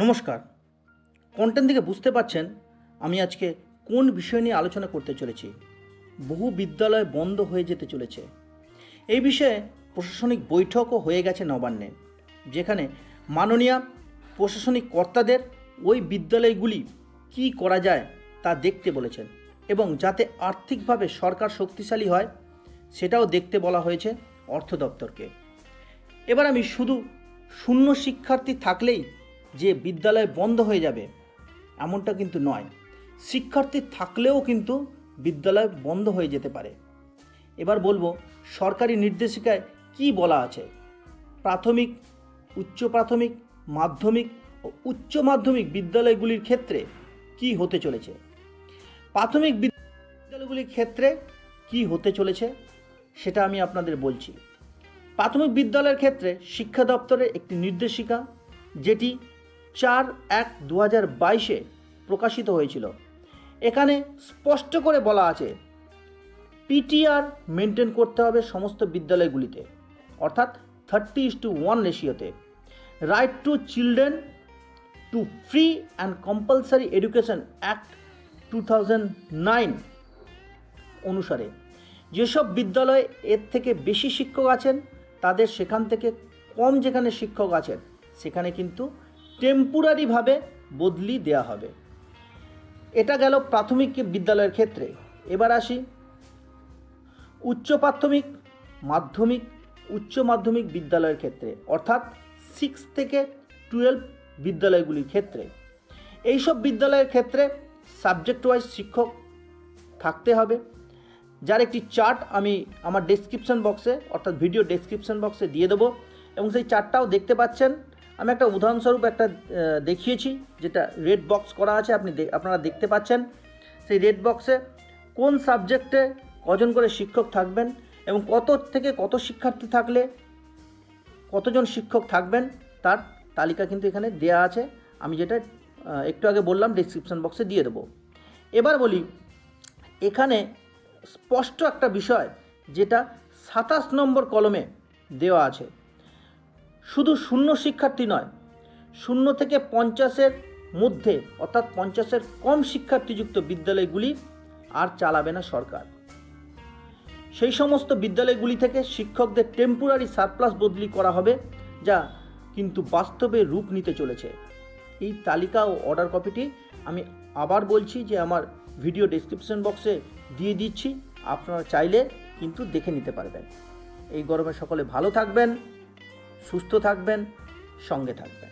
নমস্কার। কন্টেন্ট থেকে বুঝতে পারছেন আমি আজকে কোন বিষয় নিয়ে আলোচনা করতে চলেছি। বহু বিদ্যালয় বন্ধ হয়ে যেতে চলেছে। এই বিষয়ে প্রশাসনিক বৈঠকও হয়ে গেছে নবান্নে, যেখানে মাননীয় প্রশাসনিক কর্তাদের ওই বিদ্যালয়গুলি কি করা যায় তা দেখতে বলেছেন এবং যাতে আর্থিকভাবে সরকার শক্তিশালী হয় সেটাও দেখতে বলা হয়েছে অর্থ দপ্তরকে। এবার আমি শুধু শূন্য শিক্ষার্থী থাকলেই যে বিদ্যালয় বন্ধ হয়ে যাবে, এমনটা কিন্তু নয়। শিক্ষার্থী থাকলেও কিন্তু বিদ্যালয় বন্ধ হয়ে যেতে পারে। এবার বলব, সরকারি নির্দেশিকায় কি বলা আছে? প্রাথমিক, উচ্চ প্রাথমিক, মাধ্যমিক ও উচ্চ মাধ্যমিক বিদ্যালয়গুলির ক্ষেত্রে কি হতে চলেছে? প্রাথমিক বিদ্যালয়গুলির ক্ষেত্রে কি হতে চলেছে? সেটা আমি আপনাদের বলছি। প্রাথমিক বিদ্যালয়ের ক্ষেত্রে শিক্ষা দপ্তরের একটি নির্দেশিকা, যেটি চার এক দু হাজার বাইশে প্রকাশিত হয়েছিল। এখানে স্পষ্ট করে বলা আছে, পিটিআর মেনটেন করতে হবে সমস্ত বিদ্যালয়গুলিতে, অর্থাৎ thirty is two one রেশিওতে। Right to children to free and compulsory education act two thousand nine অনুসারে। যেসব বিদ্যালয়ে এর থেকে বেশি শিক্ষক আছেন, তাদের সেখান থেকে কম যেখানে শিক্ষক আছেন, সেখানে কিন্তু টেম্পোরারিভাবে বদলি দেওয়া হবে। এটা গেল প্রাথমিক বিদ্যালয়ের ক্ষেত্রে। এবার আসি উচ্চ প্রাথমিক মাধ্যমিক, উচ্চ মাধ্যমিক বিদ্যালয়ের ক্ষেত্রে, অর্থাৎ সিক্স থেকে টুয়েলভ বিদ্যালয়গুলির ক্ষেত্রে। এইসব বিদ্যালয়ের ক্ষেত্রে সাবজেক্ট ওয়াইজ শিক্ষক থাকতে হবে, যার একটি চার্ট আমি আমার ডেসক্রিপশন বক্সে অর্থাৎ ভিডিও ডেসক্রিপশন বক্সে দিয়ে দেবো, এবং সেই চার্টটাও দেখতে পাচ্ছেন। আমি একটা উদাহরণস্বরূপ একটা দেখিয়েছি, যেটা রেড বক্স করা আছে, আপনি আপনারা দেখতে পাচ্ছেন। সেই রেড বক্সে কোন সাবজেক্টে কজন করে শিক্ষক থাকবেন এবং কত থেকে কত শিক্ষার্থী থাকলে কতজন শিক্ষক থাকবেন, তার তালিকা কিন্তু এখানে দেয়া আছে। আমি যেটা একটু আগে বললাম ডিসক্রিপশন বক্সে দিয়ে দেবো। এবার বলি, এখানে স্পষ্ট একটা বিষয়, যেটা সাতাশ নম্বর কলমে দেওয়া আছে। শুধু শূন্য শিক্ষার্থী নয়, শূন্য থেকে পঞ্চাশের মধ্যে, অর্থাৎ পঞ্চাশের কম শিক্ষার্থীযুক্ত বিদ্যালয়গুলি আর চালাবে না সরকার। সেই সমস্ত বিদ্যালয়গুলি থেকে শিক্ষকদের টেম্পোরারি সারপ্লাস বদলি করা হবে, যা কিন্তু বাস্তবে রূপ নিতে চলেছে। এই তালিকা ও অর্ডার কপিটি আমি আবার বলছি যে আমার ভিডিও ডেসক্রিপশন বক্সে দিয়ে দিচ্ছি, আপনারা চাইলে কিন্তু দেখে নিতে পারবেন। এই গরমে সকলে ভালো থাকবেন। সুস্থ থাকবেন সঙ্গে থাকবেন।